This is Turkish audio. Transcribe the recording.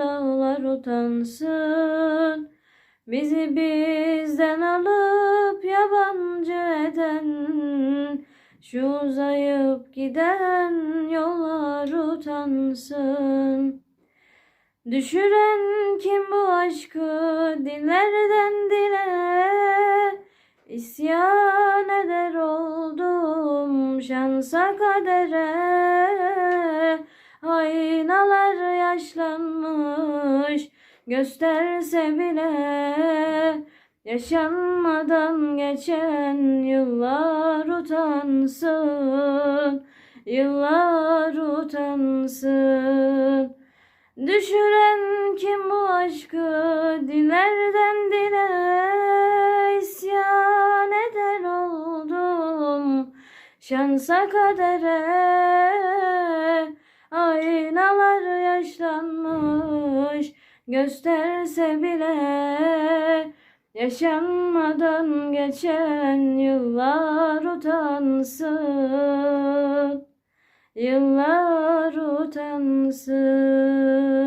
dağlar utansın. Bizi bizden alıp yabancı eden Şu uzayıp giden yollar utansın. Düşüren kim bu aşkı dillerden dile? İsyan eder oldum şansa kadere. Aynalar yaşlanmış gösterse bile Yaşanmadan geçen yıllar utansın Yıllar utansın. Düşüren kim bu aşkı dillerden dile isyan eder oldum Şansa kadere yaşlanmış gösterse bile Yaşanmadan geçen yıllar utansın. Yıllar utansın